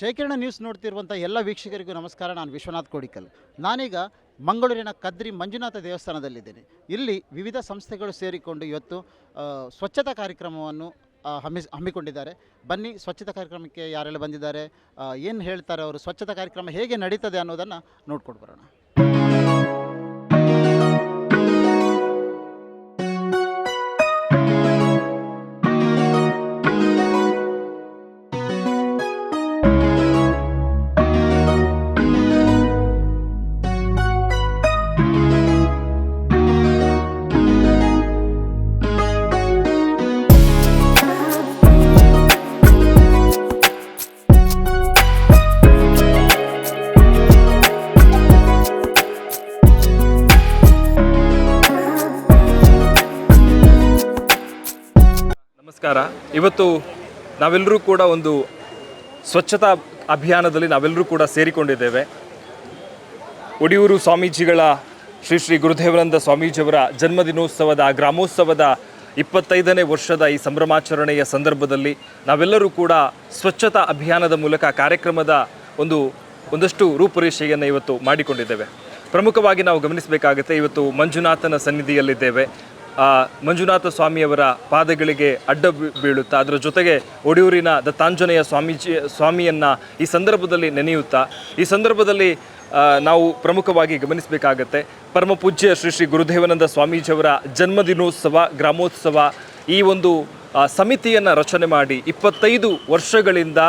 ಶೇಖರಣ ನ್ಯೂಸ್ ನೋಡ್ತಿರುವಂಥ ಎಲ್ಲ ವೀಕ್ಷಕರಿಗೂ ನಮಸ್ಕಾರ. ನಾನು ವಿಶ್ವನಾಥ್ ಕೋಡಿಕಲ್ ನಾನೀಗ ಮಂಗಳೂರಿನ ಕದ್ರಿ ಮಂಜುನಾಥ ದೇವಸ್ಥಾನದಲ್ಲಿದ್ದೇನೆ. ಇಲ್ಲಿ ವಿವಿಧ ಸಂಸ್ಥೆಗಳು ಸೇರಿಕೊಂಡು ಇವತ್ತು ಸ್ವಚ್ಛತಾ ಕಾರ್ಯಕ್ರಮವನ್ನು ಹಮ್ಮಿ, ಹಮ್ಮಿಕೊಂಡಿದ್ದಾರೆ. ಬನ್ನಿ, ಸ್ವಚ್ಛತಾ ಕಾರ್ಯಕ್ರಮಕ್ಕೆ ಯಾರೆಲ್ಲ ಬಂದಿದ್ದಾರೆ ಏನು ಹೇಳ್ತಾರೆ ಅವರು, ಸ್ವಚ್ಛತಾ ಕಾರ್ಯಕ್ರಮ ಹೇಗೆ ನಡೀತದೆ ಅನ್ನೋದನ್ನು ನೋಡ್ಕೊಂಡು ಬರೋಣ. ಇವತ್ತು ನಾವೆಲ್ಲರೂ ಕೂಡ ಒಂದು ಸ್ವಚ್ಛತಾ ಅಭಿಯಾನದಲ್ಲಿ ನಾವೆಲ್ಲರೂ ಕೂಡ ಸೇರಿಕೊಂಡಿದ್ದೇವೆ. ಒಡಿಯೂರು ಸ್ವಾಮೀಜಿಗಳ ಶ್ರೀ ಶ್ರೀ ಗುರುದೇವನಂದ ಸ್ವಾಮೀಜಿಯವರ ಜನ್ಮದಿನೋತ್ಸವದ, ಗ್ರಾಮೋತ್ಸವದ ಇಪ್ಪತ್ತೈದನೇ ವರ್ಷದ ಈ ಸಂಭ್ರಮಾಚರಣೆಯ ಸಂದರ್ಭದಲ್ಲಿ ನಾವೆಲ್ಲರೂ ಕೂಡ ಸ್ವಚ್ಛತಾ ಅಭಿಯಾನದ ಮೂಲಕ ಕಾರ್ಯಕ್ರಮದ ಒಂದು, ಒಂದಷ್ಟು ರೂಪುರೇಷೆಯನ್ನು ಇವತ್ತು ಮಾಡಿಕೊಂಡಿದ್ದೇವೆ. ಪ್ರಮುಖವಾಗಿ ನಾವು ಗಮನಿಸಬೇಕಾಗುತ್ತೆ, ಇವತ್ತು ಮಂಜುನಾಥನ ಸನ್ನಿಧಿಯಲ್ಲಿದ್ದೇವೆ. ಮಂಜುನಾಥ ಸ್ವಾಮಿಯವರ ಪಾದಗಳಿಗೆ ಅಡ್ಡ ಬೀಳುತ್ತಾ, ಅದರ ಜೊತೆಗೆ ಒಡಿಯೂರಿನ ದತ್ತಾಂಜನೇಯ ಸ್ವಾಮೀಜಿ, ಸ್ವಾಮಿಯನ್ನು ಈ ಸಂದರ್ಭದಲ್ಲಿ ನೆನೆಯುತ್ತಾ, ಈ ಸಂದರ್ಭದಲ್ಲಿ ನಾವು ಪ್ರಮುಖವಾಗಿ ಗಮನಿಸಬೇಕಾಗತ್ತೆ, ಪರಮ ಪೂಜ್ಯ ಶ್ರೀ ಶ್ರೀ ಗುರುದೇವನಂದ ಸ್ವಾಮೀಜಿಯವರ ಜನ್ಮದಿನೋತ್ಸವ, ಗ್ರಾಮೋತ್ಸವ, ಈ ಒಂದು ಸಮಿತಿಯನ್ನು ರಚನೆ ಮಾಡಿ ಇಪ್ಪತ್ತೈದು ವರ್ಷಗಳಿಂದ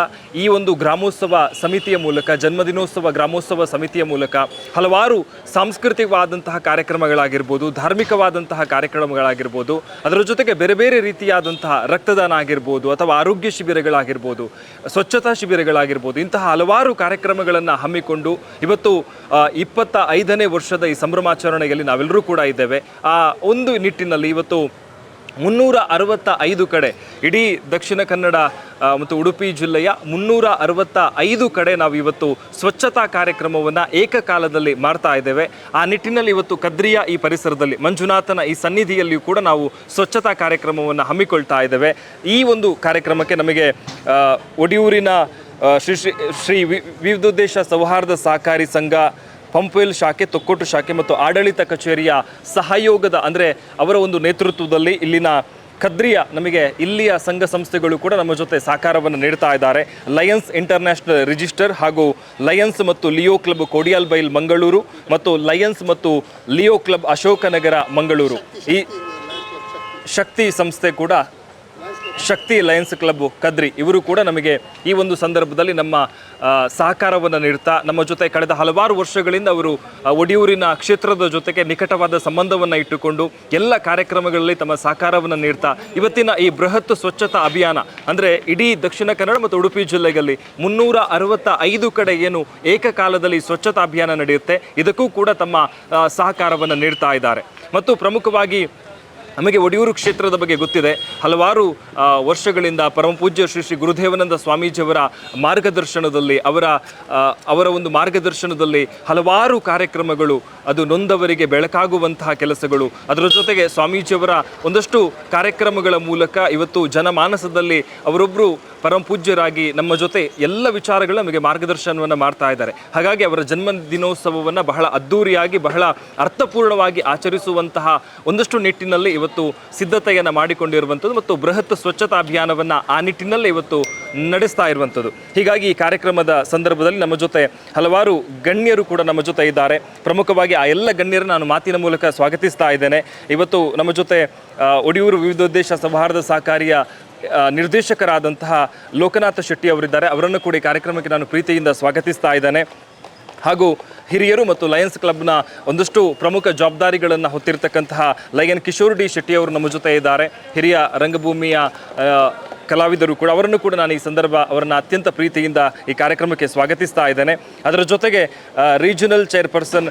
ಈ ಒಂದು ಗ್ರಾಮೋತ್ಸವ ಸಮಿತಿಯ ಮೂಲಕ, ಜನ್ಮದಿನೋತ್ಸವ ಗ್ರಾಮೋತ್ಸವ ಸಮಿತಿಯ ಮೂಲಕ ಹಲವಾರು ಸಾಂಸ್ಕೃತಿಕವಾದಂತಹ ಕಾರ್ಯಕ್ರಮಗಳಾಗಿರ್ಬೋದು, ಧಾರ್ಮಿಕವಾದಂತಹ ಕಾರ್ಯಕ್ರಮಗಳಾಗಿರ್ಬೋದು, ಅದರ ಜೊತೆಗೆ ಬೇರೆ ಬೇರೆ ರೀತಿಯಾದಂತಹ ರಕ್ತದಾನ ಆಗಿರ್ಬೋದು ಅಥವಾ ಆರೋಗ್ಯ ಶಿಬಿರಗಳಾಗಿರ್ಬೋದು, ಸ್ವಚ್ಛತಾ ಶಿಬಿರಗಳಾಗಿರ್ಬೋದು, ಇಂತಹ ಹಲವಾರು ಕಾರ್ಯಕ್ರಮಗಳನ್ನು ಹಮ್ಮಿಕೊಂಡು ಇವತ್ತು ಇಪ್ಪತ್ತ ಐದನೇ ವರ್ಷದ ಈ ಸಂಭ್ರಮಾಚರಣೆಯಲ್ಲಿ ನಾವೆಲ್ಲರೂ ಕೂಡ ಇದ್ದೇವೆ. ಆ ಒಂದು ನಿಟ್ಟಿನಲ್ಲಿ ಇವತ್ತು ಮುನ್ನೂರ ಅರವತ್ತ ಐದು ಕಡೆ. ಇಡೀ ದಕ್ಷಿಣ ಕನ್ನಡ ಮತ್ತು ಉಡುಪಿ ಜಿಲ್ಲೆಯ ಮುನ್ನೂರ ಅರವತ್ತ ಐದು ಕಡೆ ನಾವು ಇವತ್ತು ಸ್ವಚ್ಛತಾ ಕಾರ್ಯಕ್ರಮವನ್ನು ಏಕಕಾಲದಲ್ಲಿ ಮಾಡ್ತಾ ಇದ್ದೇವೆ. ಆ ನಿಟ್ಟಿನಲ್ಲಿ ಇವತ್ತು ಕದ್ರಿಯ ಈ ಪರಿಸರದಲ್ಲಿ, ಮಂಜುನಾಥನ ಈ ಸನ್ನಿಧಿಯಲ್ಲಿಯೂ ಕೂಡ ನಾವು ಸ್ವಚ್ಛತಾ ಕಾರ್ಯಕ್ರಮವನ್ನು ಹಮ್ಮಿಕೊಳ್ತಾ ಇದ್ದೇವೆ. ಈ ಒಂದು ಕಾರ್ಯಕ್ರಮಕ್ಕೆ ನಮಗೆ ಒಡಿಯೂರಿನ ಶ್ರೀ ಶ್ರೀ ಶ್ರೀ ವಿ- ವಿವಿಧೋದ್ದೇಶ ಸೌಹಾರ್ದ ಸಹಕಾರಿ ಸಂಘ ಪಂಪ್ವೆಲ್ ಶಾಖೆ, ತೊಕ್ಕೊಟ್ಟು ಶಾಖೆ ಮತ್ತು ಆಡಳಿತ ಕಚೇರಿಯ ಸಹಯೋಗದ, ಅಂದರೆ ಅವರ ಒಂದು ನೇತೃತ್ವದಲ್ಲಿ ಇಲ್ಲಿನ ಕದ್ರಿಯ ನಮಗೆ ಇಲ್ಲಿಯ ಸಂಘ ಸಂಸ್ಥೆಗಳು ಕೂಡ ನಮ್ಮ ಜೊತೆ ಸಹಕಾರವನ್ನು ನೀಡ್ತಾ ಇದ್ದಾರೆ. ಲಯನ್ಸ್ ಇಂಟರ್ನ್ಯಾಷನಲ್ ರಿಜಿಸ್ಟರ್ ಹಾಗೂ ಲಯನ್ಸ್ ಮತ್ತು ಲಿಯೋ ಕ್ಲಬ್ ಕೋಡಿಯಾಲ್ ಬೈಲ್ ಮಂಗಳೂರು ಮತ್ತು ಲಯನ್ಸ್ ಮತ್ತು ಲಿಯೋ ಕ್ಲಬ್ ಅಶೋಕನಗರ ಮಂಗಳೂರು. ಈ ಶಕ್ತಿ ಸಂಸ್ಥೆ ಕೂಡ ಶಕ್ತಿ ಲಯನ್ಸ್ ಕ್ಲಬ್ ಕದ್ರಿ, ಇವರು ಕೂಡ ನಮಗೆ ಈ ಒಂದು ಸಂದರ್ಭದಲ್ಲಿ ನಮ್ಮ ಸಹಕಾರವನ್ನು ನೀಡ್ತಾ, ನಮ್ಮ ಜೊತೆ ಕಳೆದ ಹಲವಾರು ವರ್ಷಗಳಿಂದ ಅವರು ಒಡಿಯೂರಿನ ಕ್ಷೇತ್ರದ ಜೊತೆಗೆ ನಿಕಟವಾದ ಸಂಬಂಧವನ್ನು ಇಟ್ಟುಕೊಂಡು ಎಲ್ಲ ಕಾರ್ಯಕ್ರಮಗಳಲ್ಲಿ ತಮ್ಮ ಸಹಕಾರವನ್ನು ನೀಡ್ತಾ, ಇವತ್ತಿನ ಈ ಬೃಹತ್ ಸ್ವಚ್ಛತಾ ಅಭಿಯಾನ, ಅಂದರೆ ಇಡೀ ದಕ್ಷಿಣ ಕನ್ನಡ ಮತ್ತು ಉಡುಪಿ ಜಿಲ್ಲೆಯಲ್ಲಿ ಮುನ್ನೂರ ಅರವತ್ತ ಐದು ಕಡೆ ಏನು ಏಕಕಾಲದಲ್ಲಿ ಸ್ವಚ್ಛತಾ ಅಭಿಯಾನ ನಡೆಯುತ್ತೆ, ಇದಕ್ಕೂ ಕೂಡ ತಮ್ಮ ಸಹಕಾರವನ್ನು ನೀಡ್ತಾ ಇದ್ದಾರೆ. ಮತ್ತು ಪ್ರಮುಖವಾಗಿ ನಮಗೆ ಒಡಿಯೂರು ಕ್ಷೇತ್ರದ ಬಗ್ಗೆ ಗೊತ್ತಿದೆ. ಹಲವಾರು ವರ್ಷಗಳಿಂದ ಪರಮ ಪೂಜ್ಯ ಶ್ರೀ ಶ್ರೀ ಗುರುದೇವನಂದ ಸ್ವಾಮೀಜಿಯವರ ಮಾರ್ಗದರ್ಶನದಲ್ಲಿ ಅವರ ಅವರ ಒಂದು ಮಾರ್ಗದರ್ಶನದಲ್ಲಿ ಹಲವಾರು ಕಾರ್ಯಕ್ರಮಗಳು ಅದು ನೊಂದವರಿಗೆ ಬೆಳಕಾಗುವಂತಹ ಕೆಲಸಗಳು. ಅದರ ಜೊತೆಗೆ ಸ್ವಾಮೀಜಿಯವರ ಒಂದಷ್ಟು ಕಾರ್ಯಕ್ರಮಗಳ ಮೂಲಕ ಇವತ್ತು ಜನಮಾನಸದಲ್ಲಿ ಅವರೊಬ್ಬರು ಪರಮ ಪೂಜ್ಯರಾಗಿ ನಮ್ಮ ಜೊತೆ ಎಲ್ಲ ವಿಚಾರಗಳು ನಮಗೆ ಮಾರ್ಗದರ್ಶನವನ್ನು ಮಾಡ್ತಾ ಇದ್ದಾರೆ. ಹಾಗಾಗಿ ಅವರ ಜನ್ಮ ದಿನೋತ್ಸವವನ್ನು ಬಹಳ ಅದ್ಧೂರಿಯಾಗಿ ಬಹಳ ಅರ್ಥಪೂರ್ಣವಾಗಿ ಆಚರಿಸುವಂತಹ ಒಂದಷ್ಟು ನಿಟ್ಟಿನಲ್ಲಿ ಸಿದ್ಧತೆಯನ್ನು ಮಾಡಿಕೊಂಡಿರುವಂಥದ್ದು ಮತ್ತು ಬೃಹತ್ ಸ್ವಚ್ಛತಾ ಅಭಿಯಾನವನ್ನು ಆ ನಿಟ್ಟಿನಲ್ಲಿ ಇವತ್ತು ನಡೆಸ್ತಾ ಇರುವಂಥದ್ದು. ಹೀಗಾಗಿ ಈ ಕಾರ್ಯಕ್ರಮದ ಸಂದರ್ಭದಲ್ಲಿ ನಮ್ಮ ಜೊತೆ ಹಲವಾರು ಗಣ್ಯರು ಕೂಡ ನಮ್ಮ ಜೊತೆ ಇದ್ದಾರೆ. ಪ್ರಮುಖವಾಗಿ ಆ ಎಲ್ಲ ಗಣ್ಯರನ್ನು ನಾನು ಮಾತಿನ ಮೂಲಕ ಸ್ವಾಗತಿಸ್ತಾ ಇದ್ದೇನೆ. ಇವತ್ತು ನಮ್ಮ ಜೊತೆ ಒಡಿಯೂರು ವಿವಿಧೋದ್ದೇಶ ಸೌಹಾರ್ದ ಸಹಕಾರಿಯ ನಿರ್ದೇಶಕರಾದಂತಹ ಲೋಕನಾಥ ಶೆಟ್ಟಿ ಅವರಿದ್ದಾರೆ. ಅವರನ್ನು ಕೂಡ ಈ ಕಾರ್ಯಕ್ರಮಕ್ಕೆ ನಾನು ಪ್ರೀತಿಯಿಂದ ಸ್ವಾಗತಿಸ್ತಾ ಇದ್ದೇನೆ. ಹಾಗೂ ಹಿರಿಯರು ಮತ್ತು ಲಯನ್ಸ್ ಕ್ಲಬ್ನ ಒಂದಷ್ಟು ಪ್ರಮುಖ ಜವಾಬ್ದಾರಿಗಳನ್ನು ಹೊತ್ತಿರತಕ್ಕಂತಹ ಲಯನ್ ಕಿಶೋರ್ ಡಿ ಶೆಟ್ಟಿ ಅವರು ನಮ್ಮ ಜೊತೆ ಇದ್ದಾರೆ. ಹಿರಿಯ ರಂಗಭೂಮಿಯ ಕಲಾವಿದರು ಕೂಡ ಅವರನ್ನು ಕೂಡ ನಾನು ಈ ಸಂದರ್ಭ ಅವರನ್ನು ಅತ್ಯಂತ ಪ್ರೀತಿಯಿಂದ ಈ ಕಾರ್ಯಕ್ರಮಕ್ಕೆ ಸ್ವಾಗತಿಸ್ತಾ ಇದ್ದೇನೆ. ಅದರ ಜೊತೆಗೆ ರೀಜನಲ್ ಚೇರ್ಪರ್ಸನ್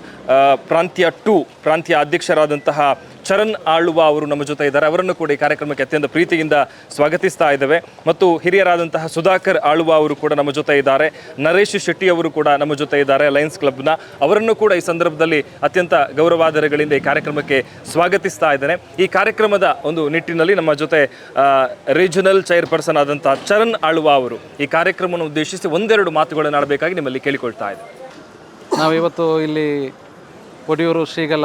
ಪ್ರಾಂತ್ಯ ಟು ಪ್ರಾಂತ್ಯ ಅಧ್ಯಕ್ಷರಾದಂತಹ ಚರಣ್ ಆಳುವ ಅವರು ನಮ್ಮ ಜೊತೆ ಇದ್ದಾರೆ. ಅವರನ್ನು ಕೂಡ ಈ ಕಾರ್ಯಕ್ರಮಕ್ಕೆ ಅತ್ಯಂತ ಪ್ರೀತಿಯಿಂದ ಸ್ವಾಗತಿಸ್ತಾ ಇದ್ದೇವೆ. ಮತ್ತು ಹಿರಿಯರಾದಂತಹ ಸುಧಾಕರ್ ಆಳುವ ಅವರು ಕೂಡ ನಮ್ಮ ಜೊತೆ ಇದ್ದಾರೆ. ನರೇಶ್ ಶೆಟ್ಟಿ ಅವರು ಕೂಡ ನಮ್ಮ ಜೊತೆ ಇದ್ದಾರೆ ಲಯನ್ಸ್ ಕ್ಲಬ್ನ ಅವರನ್ನು ಕೂಡ ಈ ಸಂದರ್ಭದಲ್ಲಿ ಅತ್ಯಂತ ಗೌರವಾದರಗಳಿಂದ ಈ ಕಾರ್ಯಕ್ರಮಕ್ಕೆ ಸ್ವಾಗತಿಸ್ತಾ ಇದ್ದಾರೆ ಈ ಕಾರ್ಯಕ್ರಮದ ಒಂದು ನಿಟ್ಟಿನಲ್ಲಿ ನಮ್ಮ ಜೊತೆ ರೀಜನಲ್ ಚೇರ್ಪರ್ಸನ್ ಆದಂತಹ ಚರಣ್ ಆಳುವ ಅವರು ಈ ಕಾರ್ಯಕ್ರಮವನ್ನು ಉದ್ದೇಶಿಸಿ ಒಂದೆರಡು ಮಾತುಗಳನ್ನು ಆಡಬೇಕಾಗಿ ನಿಮ್ಮಲ್ಲಿ ಕೇಳಿಕೊಳ್ತಾ ಇದೆ ನಾವಿವತ್ತು ಇಲ್ಲಿ ಒಡಿಯೂರು ಶ್ರೀಗಳ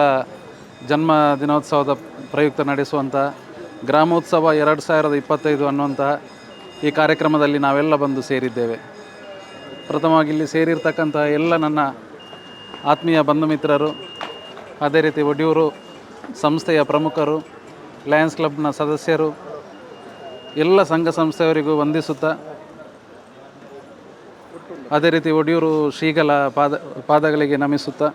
ಜನ್ಮ ದಿನೋತ್ಸವದ ಪ್ರಯುಕ್ತ ನಡೆಸುವಂಥ ಗ್ರಾಮೋತ್ಸವ ಎರಡು ಸಾವಿರದ ಇಪ್ಪತ್ತೈದು ಅನ್ನುವಂತಹ ಈ ಕಾರ್ಯಕ್ರಮದಲ್ಲಿ ನಾವೆಲ್ಲ ಬಂದು ಸೇರಿದ್ದೇವೆ. ಪ್ರಥಮವಾಗಿ ಇಲ್ಲಿ ಸೇರಿರ್ತಕ್ಕಂಥ ಎಲ್ಲ ನನ್ನ ಆತ್ಮೀಯ ಬಂಧು ಮಿತ್ರರು, ಅದೇ ರೀತಿ ಒಡಿಯೂರು, ಸಂಸ್ಥೆಯ ಪ್ರಮುಖರು ಲಯನ್ಸ್ ಕ್ಲಬ್ನ ಸದಸ್ಯರು, ಎಲ್ಲ ಸಂಘ ಸಂಸ್ಥೆಯವರಿಗೂ ವಂದಿಸುತ್ತಾ, ಅದೇ ರೀತಿ ಒಡಿಯೂರು ಶ್ರೀಗಳ ಪಾದ, ಪಾದಗಳಿಗೆ ನಮಿಸುತ್ತಾ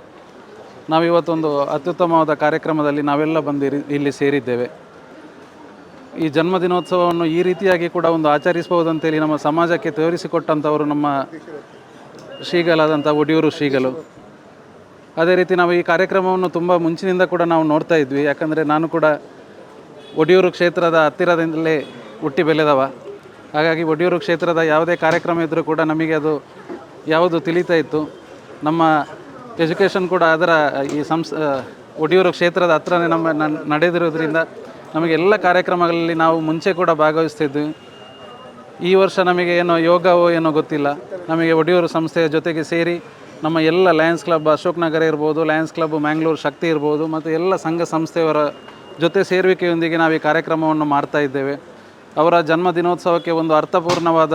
ನಾವಿವತ್ತೊಂದು ಅತ್ಯುತ್ತಮವಾದ ಕಾರ್ಯಕ್ರಮದಲ್ಲಿ ನಾವೆಲ್ಲ ಬಂದು ಇಲ್ಲಿ ಸೇರಿದ್ದೇವೆ. ಈ ಜನ್ಮದಿನೋತ್ಸವವನ್ನು ಈ ರೀತಿಯಾಗಿ ಕೂಡ ಒಂದು ಆಚರಿಸಬಹುದಂತೇಳಿ ನಮ್ಮ ಸಮಾಜಕ್ಕೆ ತೋರಿಸಿಕೊಟ್ಟಂಥವರು ನಮ್ಮ ಶ್ರೀಗಳಾದಂಥ ಒಡಿಯೂರು ಶ್ರೀಗಳು. ಅದೇ ರೀತಿ ನಾವು ಈ ಕಾರ್ಯಕ್ರಮವನ್ನು ತುಂಬ ಮುಂಚಿನಿಂದ ಕೂಡ ನಾವು ನೋಡ್ತಾ ಇದ್ವಿ. ಯಾಕಂದರೆ ನಾನು ಕೂಡ ಒಡಿಯೂರು ಕ್ಷೇತ್ರದ ಹತ್ತಿರದಿಂದಲೇ ಹುಟ್ಟಿ ಬೆಳೆದವ. ಹಾಗಾಗಿ ಒಡಿಯೂರು ಕ್ಷೇತ್ರದ ಯಾವುದೇ ಕಾರ್ಯಕ್ರಮ ಇದ್ದರೂ ಕೂಡ ನಮಗೆ ಅದು ಯಾವುದು ತಿಳಿತಾ ಇತ್ತು. ನಮ್ಮ ಎಜುಕೇಷನ್ ಕೂಡ ಅದರ, ಈ ಸಂಸ್ ಒಡಿಯೂರು ಕ್ಷೇತ್ರದ ಹತ್ರನೇ ನಮ್ಮ ನಡೆದಿರೋದ್ರಿಂದ ನಮಗೆ ಎಲ್ಲ ಕಾರ್ಯಕ್ರಮಗಳಲ್ಲಿ ನಾವು ಮುಂಚೆ ಕೂಡ ಭಾಗವಹಿಸ್ತಿದ್ವಿ. ಈ ವರ್ಷ ನಮಗೆ ಏನೋ ಯೋಗವೋ ಏನೋ ಗೊತ್ತಿಲ್ಲ. ನಮಗೆ ಒಡಿಯೂರು ಸಂಸ್ಥೆಯ ಜೊತೆಗೆ ಸೇರಿ ನಮ್ಮ ಎಲ್ಲ ಲಯನ್ಸ್ ಕ್ಲಬ್ ಅಶೋಕ್ ನಗರ ಇರ್ಬೋದು ಲಯನ್ಸ್ ಕ್ಲಬ್ ಮ್ಯಾಂಗ್ಳೂರು ಶಕ್ತಿ ಇರ್ಬೋದು, ಮತ್ತು ಎಲ್ಲ ಸಂಘ ಸಂಸ್ಥೆಯವರ ಜೊತೆ ಸೇರುವಿಕೆಯೊಂದಿಗೆ ನಾವು ಈ ಕಾರ್ಯಕ್ರಮವನ್ನು ಮಾಡ್ತಾ ಇದ್ದೇವೆ. ಅವರ ಜನ್ಮ ದಿನೋತ್ಸವಕ್ಕೆ ಒಂದು ಅರ್ಥಪೂರ್ಣವಾದ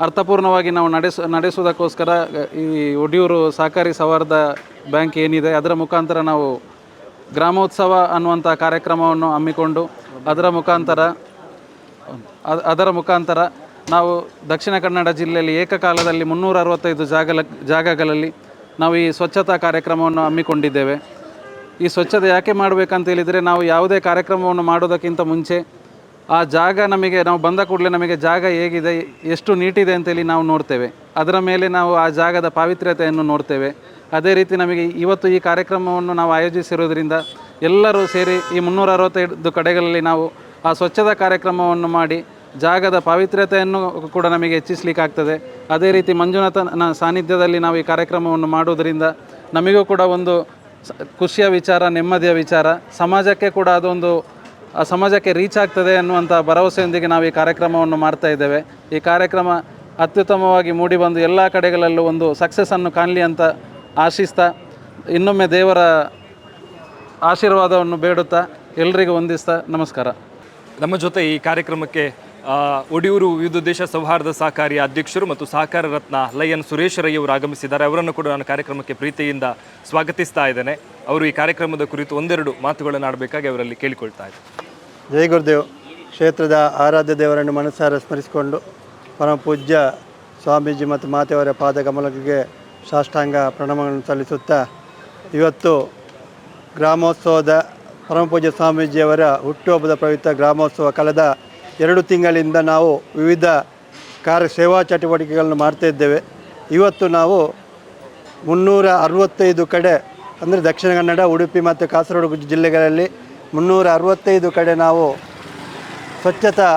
ಅರ್ಥಪೂರ್ಣವಾಗಿ ನಾವು ನಡೆಸ, ನಡೆಸುವುದಕ್ಕೋಸ್ಕರ, ಈ ಒಡಿಯೂರು ಸಹಕಾರಿ ಸೌಹಾರ್ದ ಬ್ಯಾಂಕ್ ಏನಿದೆ, ಅದರ ಮುಖಾಂತರ ನಾವು ಗ್ರಾಮೋತ್ಸವ ಅನ್ನುವಂಥ ಕಾರ್ಯಕ್ರಮವನ್ನು ಹಮ್ಮಿಕೊಂಡು, ಅದರ ಮುಖಾಂತರ, ಅದ್- ಅದರ ಮುಖಾಂತರ ನಾವು ದಕ್ಷಿಣ ಕನ್ನಡ ಜಿಲ್ಲೆಯಲ್ಲಿ ಏಕಕಾಲದಲ್ಲಿ ಮುನ್ನೂರ ಅರವತ್ತೈದು ಜಾಗಲ, ಜಾಗಗಳಲ್ಲಿ ನಾವು ಈ ಸ್ವಚ್ಛತಾ ಕಾರ್ಯಕ್ರಮವನ್ನು ಹಮ್ಮಿಕೊಂಡಿದ್ದೇವೆ. ಈ ಸ್ವಚ್ಛತೆ ಯಾಕೆ ಮಾಡಬೇಕಂತ ಹೇಳಿದರೆ, ನಾವು ಯಾವುದೇ ಕಾರ್ಯಕ್ರಮವನ್ನು ಮಾಡೋದಕ್ಕಿಂತ ಮುಂಚೆ ಆ ಜಾಗ ನಮಗೆ, ನಾವು ಬಂದ ಕೂಡಲೇ ನಮಗೆ ಜಾಗ ಹೇಗಿದೆ, ಎಷ್ಟು ನೀಟಿದೆ ಅಂತೇಳಿ ನಾವು ನೋಡ್ತೇವೆ. ಅದರ ಮೇಲೆ ನಾವು ಆ ಜಾಗದ ಪಾವಿತ್ರ್ಯತೆಯನ್ನು ನೋಡ್ತೇವೆ. ಅದೇ ರೀತಿ ನಮಗೆ ಇವತ್ತು ಈ ಕಾರ್ಯಕ್ರಮವನ್ನು ನಾವು ಆಯೋಜಿಸಿರೋದ್ರಿಂದ ಎಲ್ಲರೂ ಸೇರಿ ಈ ಮುನ್ನೂರ ಅರವತ್ತೈದು ಕಡೆಗಳಲ್ಲಿ ನಾವು ಆ ಸ್ವಚ್ಛತಾ ಕಾರ್ಯಕ್ರಮವನ್ನು ಮಾಡಿ ಜಾಗದ ಪಾವಿತ್ರ್ಯತೆಯನ್ನು ಕೂಡ ನಮಗೆ ಹೆಚ್ಚಿಸಲಿಕ್ಕಾಗ್ತದೆ ಅದೇ ರೀತಿ ಮಂಜುನಾಥನ ಸಾನ್ನಿಧ್ಯದಲ್ಲಿ ನಾವು ಈ ಕಾರ್ಯಕ್ರಮವನ್ನು ಮಾಡುವುದರಿಂದ ನಮಗೂ ಕೂಡ ಒಂದು ಖುಷಿಯ ವಿಚಾರ, ನೆಮ್ಮದಿಯ ವಿಚಾರ, ಸಮಾಜಕ್ಕೆ ಕೂಡ ಅದೊಂದು ಸಮಾಜಕ್ಕೆ ರೀಚ್ ಆಗ್ತದೆ ಅನ್ನುವಂಥ ಭರವಸೆಯೊಂದಿಗೆ ನಾವು ಈ ಕಾರ್ಯಕ್ರಮವನ್ನು ಮಾಡ್ತಾ ಇದ್ದೇವೆ. ಈ ಕಾರ್ಯಕ್ರಮ ಅತ್ಯುತ್ತಮವಾಗಿ ಮೂಡಿಬಂದು ಎಲ್ಲ ಕಡೆಗಳಲ್ಲೂ ಒಂದು ಸಕ್ಸಸ್ಸನ್ನು ಕಾಣಲಿ ಅಂತ ಆಶಿಸ್ತಾ, ಇನ್ನೊಮ್ಮೆ ದೇವರ ಆಶೀರ್ವಾದವನ್ನು ಬೇಡುತ್ತಾ ಎಲ್ರಿಗೂ ವಂದಿಸ್ತಾ, ನಮಸ್ಕಾರ. ನಮ್ಮ ಜೊತೆ ಈ ಕಾರ್ಯಕ್ರಮಕ್ಕೆ ಒಡಿಯೂರು ವಿವಿಧ ದೇಶ ಸೌಹಾರ್ದ ಸಹಕಾರಿ ಅಧ್ಯಕ್ಷರು ಮತ್ತು ಸಹಕಾರ ರತ್ನ ಲಯನ್ ಸುರೇಶ್ ಆಗಮಿಸಿದ್ದಾರೆ. ಅವರನ್ನು ಕೂಡ ನಾನು ಕಾರ್ಯಕ್ರಮಕ್ಕೆ ಪ್ರೀತಿಯಿಂದ ಸ್ವಾಗತಿಸ್ತಾ ಇದ್ದೇನೆ. ಅವರು ಈ ಕಾರ್ಯಕ್ರಮದ ಕುರಿತು ಒಂದೆರಡು ಮಾತುಗಳನ್ನು ಆಡಬೇಕಾಗಿ ಅವರಲ್ಲಿ ಕೇಳಿಕೊಳ್ತಾ ಇದ್ದಾರೆ. ಜೈ ಗುರುದೇವ್. ಕ್ಷೇತ್ರದ ಆರಾಧ್ಯ ದೇವರನ್ನು ಮನಸ್ಸಾರ ಸ್ಮರಿಸಿಕೊಂಡು ಪರಮ ಪೂಜ್ಯ ಸ್ವಾಮೀಜಿ ಮತ್ತು ಮಾತೆಯವರ ಪಾದ ಕಮಲಕ್ಕೆ ಸಾಷ್ಟಾಂಗ ಪ್ರಣಾಮಗಳನ್ನು ಸಲ್ಲಿಸುತ್ತಾ ಇವತ್ತು ಗ್ರಾಮೋತ್ಸವದ ಪರಮ ಪೂಜ್ಯ ಸ್ವಾಮೀಜಿಯವರ ಹುಟ್ಟುಹಬ್ಬದ ಪ್ರಯುಕ್ತ ಗ್ರಾಮೋತ್ಸವ ಕಳೆದ ಎರಡು ತಿಂಗಳಿಂದ ನಾವು ವಿವಿಧ ಕಾರ್ಯ ಸೇವಾ ಚಟುವಟಿಕೆಗಳನ್ನು ಮಾಡ್ತಾ ಇದ್ದೇವೆ. ಇವತ್ತು ನಾವು ಮುನ್ನೂರ ಅರವತ್ತೈದು ಕಡೆ ಅಂದರೆ ದಕ್ಷಿಣ ಕನ್ನಡ, ಉಡುಪಿ ಮತ್ತು ಕಾಸರಗೋಡು ಜಿಲ್ಲೆಗಳಲ್ಲಿ ಮುನ್ನೂರ ಅರವತ್ತೈದು ಕಡೆ ನಾವು ಸ್ವಚ್ಛತಾ